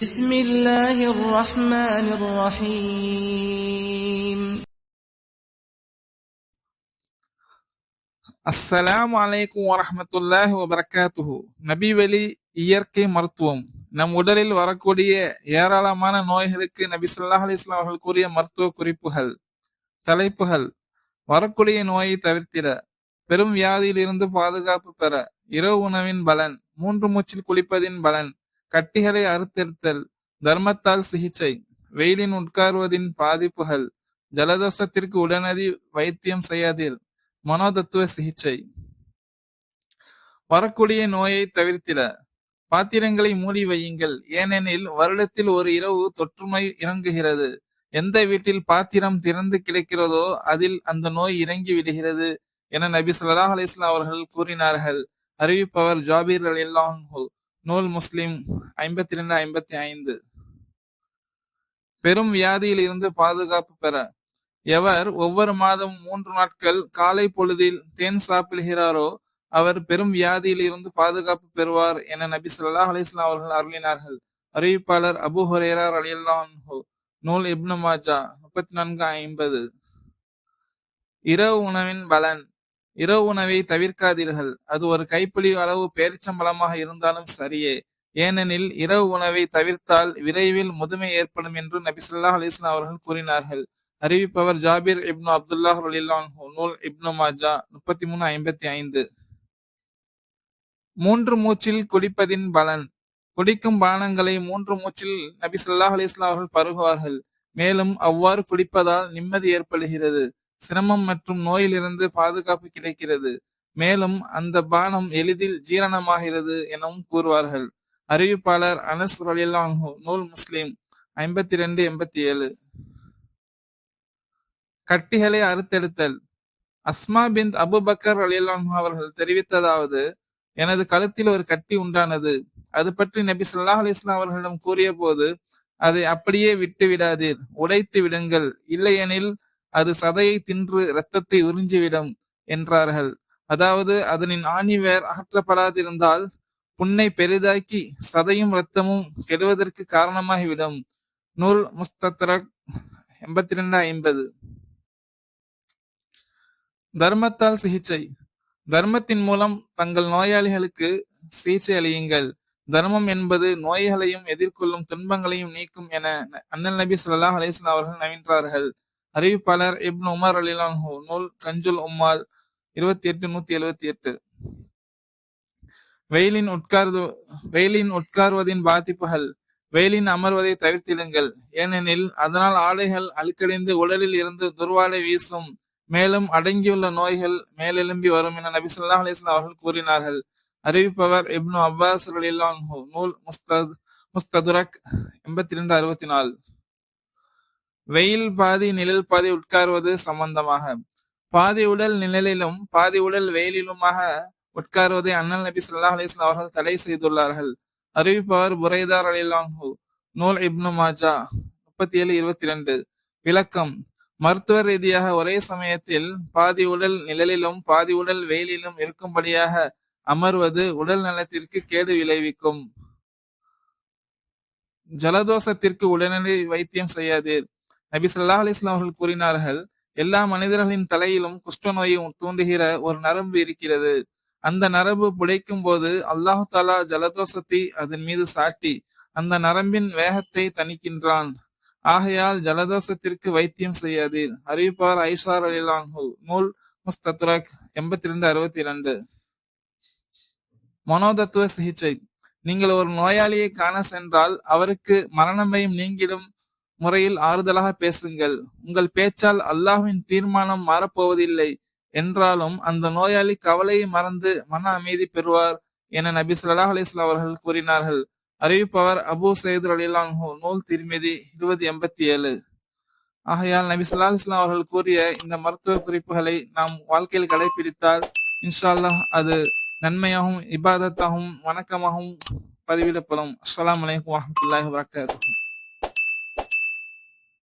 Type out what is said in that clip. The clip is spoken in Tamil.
بسم الله الرحمن الرحيم அஸ்ஸலாமு அலைக்கும் வரஹ்மத்துல்லாஹி வபரகாத்துஹு நபி வழி இயற்கை மருத்துவம் நம் உடலில் வரக்கூடிய ஏராளமான நோய்களுக்கு நபி ஸல்லல்லாஹு அலைஹி வஸல்லம் அவர்கள் கூறிய மருத்துவ குறிப்புகள் தலைப்புகள் வரக்கூடிய நோயை தவிர்த்திட பெரும் வியாதியில் இருந்து பாதுகாப்பு பெற இரவு உணவின் பலன் மூன்று மூச்சில் குளிப்பதின் பலன் கட்டிகளை அறுத்தெடுத்தல் தர்மத்தால் சிகிச்சை வெயிலின் உட்காருவதின் பாதிப்புகள் ஜலதோஷத்திற்கு உடனடி வைத்தியம் செய்யாதீர் மனோதத்துவ சிகிச்சை. வரக்கூடிய நோயை தவிர்த்திட பாத்திரங்களை மூடி வையுங்கள். ஏனெனில் வருடத்தில் ஒரு இரவு தொற்றுமை இறங்குகிறது. எந்த வீட்டில் பாத்திரம் திறந்து கிடைக்கிறதோ அதில் அந்த நோய் இறங்கி விடுகிறது என நபி ஸல்லல்லாஹு அலிஸ்லாம் அவர்கள் கூறினார்கள். அறிவிப்பவர் ஜாபீர் அலி நூல் முஸ்லிம் ஐம்பத்தி ரெண்டு ஐம்பத்தி ஐந்து பெரும் வியாதியில் இருந்து பாதுகாப்பு பெற எவர் ஒவ்வொரு மாதம் மூன்று நாட்கள் காலை பொழுதில் தேன் சாப்பிடுகிறாரோ அவர் பெரும் வியாதியில் இருந்து பாதுகாப்பு பெறுவார் என நபி ஸல்லல்லாஹு அலிஸ்லாம் அவர்கள் அருளினார்கள். அறிவிப்பாளர் அபு ஹுரேரார் ரலியல்லாஹு நூல் இப்னு மாஜா முப்பத்தி நான்கு ஐம்பது. இரவு உணவின் பலன். இரவு உணவை தவிர்க்காதீர்கள். அது ஒரு கைப்பிடி அளவு பேரிச்சம்பளமாக இருந்தாலும் சரியே. ஏனெனில் இரவு உணவை தவிர்த்தால் விரைவில் முதுமை ஏற்படும் என்று நபி ஸல்லல்லாஹு அவர்கள் கூறினார்கள். அறிவிப்பவர் ஜாபீர் இப்னு அப்துல்லாஹ் நூல் இப்னு மாஜா முப்பத்தி மூணு ஐம்பத்தி ஐந்து. மூன்று மூச்சில் குடிப்பதின் பலன். குடிக்கும் பானங்களை மூன்று மூச்சில் நபி சொல்லாஹ் அலைஹி அவர்கள் பருகுவார்கள். மேலும் அவ்வாறு குடிப்பதால் நிம்மதி ஏற்படுகிறது. சிரமம் மற்றும் நோயிலிருந்து பாதுகாப்பு கிடைக்கிறது. மேலும் அந்த பானம் எளிதில் ஜீரணமாகிறது எனவும் கூறுவார்கள். அறிவிப்பாளர் அனஸ் ரலியல்லாஹு நூல் முஸ்லிம் ஐம்பத்தி ரெண்டு எண்பத்தி ஏழு கட்டிகளை அறுத்தெடுத்தல். அஸ்மா பின் அபுபக்கர் அலியல்லாஹு அவர்கள் தெரிவித்ததாவது எனது கழுத்தில் ஒரு கட்டி உண்டானது. அது பற்றி நபி சல்லாஹ் அலிஸ்லாம் அவர்களிடம் கூறிய போது அதை அப்படியே விட்டு விடாதீர். உடைத்து விடுங்கள். இல்லையெனில் அது சதையை தின்று இரத்தத்தை உறிஞ்சிவிடும் என்றார்கள். அதாவது அதனின் ஆணிவேர் அகற்றப்படாதிருந்தால் புண்ணை பெரிதாக்கி சதையும் இரத்தமும் கெடுவதற்கு காரணமாகிவிடும். நூல் முஸ்தத்ரக் எண்பத்தி ரெண்டு ஐம்பது. தர்மத்தால் சிகிச்சை. தர்மத்தின் மூலம் தங்கள் நோயாளிகளுக்கு சிகிச்சை அளியுங்கள். தர்மம் என்பது நோய்களையும் எதிர்கொள்ளும் துன்பங்களையும் நீக்கும் என அண்ணல் நபி சொல்லா அலைஹி அவர்கள் நவின்றார்கள். அறிவிப்பாளர் இப்னு உமர் அலிலான்ஹு நூல் கஞ்சுல் உம்மால் இருபத்தி எட்டு நூத்தி எழுவத்தி எட்டு வெயிலின் உட்கார்து வெயிலின் உட்கார்வதின் பாதிப்புகள் வெயிலின் அமர்வதை தவிர்த்திடுங்கள். ஏனெனில் அதனால் ஆடைகள் அழுக்கடைந்து உடலில் இருந்து துர்வாடை வீசும் மேலும் அடங்கியுள்ள நோய்கள் மேலெலும்பி வரும் என நபி ஸல்லல்லாஹு அவர்கள் கூறினார்கள். அறிவிப்பவர் இப்னு அப்பாஸ் ரலியல்லாஹு நூல் முஸ்தத் முஸ்ததுரக் எண்பத்தி ரெண்டு அறுபத்தி நாலு வெயில் பாதி நிழல் பாதி உட்கார்வது சம்பந்தமாக. பாதி உடல் நிழலிலும் பாதி உடல் வெயிலிலுமாக உட்காருவதை அண்ணல் நபி ஸல்லல்லாஹு அலிஸ்லாம் அவர்கள் தடை செய்துள்ளார்கள். அறிவிப்பவர் புரைதார் அலிலாங்கு நூல் இப்னு மாஜா முப்பத்தி ஏழு இருபத்தி ரெண்டு விளக்கம். மருத்துவ ரீதியாக ஒரே சமயத்தில் பாதி உடல் நிழலிலும் பாதி உடல் வெயிலிலும் இருக்கும்படியாக அமர்வது உடல் நலத்திற்கு கேடு விளைவிக்கும். ஜலதோஷத்திற்கு உடனடி வைத்தியம் செய்யாதீர். நபி ஸல்லல்லாஹு அலிஸ்லாம் அவர்கள் கூறினார்கள் எல்லா மனிதர்களின் தலையிலும் குஷ்ட தூண்டுகிற ஒரு நரம்பு இருக்கிறது. அந்த நரம்பு புடைக்கும் போது அல்லாஹு தாலா ஜலதோஷத்தை அதன் மீது சாட்டி அந்த நரம்பின் வேகத்தை தணிக்கின்றான். ஆகையால் ஜலதோஷத்திற்கு வைத்தியம் செய்யாதீர் அறிவிப்பார் ஐஷார் அலிலான்ஹு நூல் முஸ்தத்ராக் எண்பத்தி ரெண்டு அறுபத்தி இரண்டு மனோதத்துவ சிகிச்சை. நீங்கள் ஒரு நோயாளியை காண சென்றால் அவருக்கு மரணமையும் நீங்கிடும் முறையில் ஆறுதலாக பேசுங்கள். உங்கள் பேச்சால் அல்லாஹ்வின் தீர்மானம் மாறப்போவதில்லை. என்றாலும் அந்த நோயாளி கவலையை மறந்து மன அமைதி பெறுவார் என நபி ஸல்லல்லாஹு அலிஸ்லா அவர்கள் கூறினார்கள். அறிவிப்பவர் அபூ சயீத் அலிலான்ஹோ நூல் திருமதி இருபது எண்பத்தி ஏழு ஆகையால் நபி ஸல்லல்லாஹு அலிஸ்லாம் அவர்கள் கூறிய இந்த மருத்துவ குறிப்புகளை நாம் வாழ்க்கையில் கடைபிடித்தால் இன்ஷா அல்லாஹ் அது நன்மையாகவும் இபாதத்தாகவும் வணக்கமாகவும் பதிவிடப்படும். அஸ்லாம் வலைக்கம் வரஹ்மத்துல்லாஹி வரகாத்து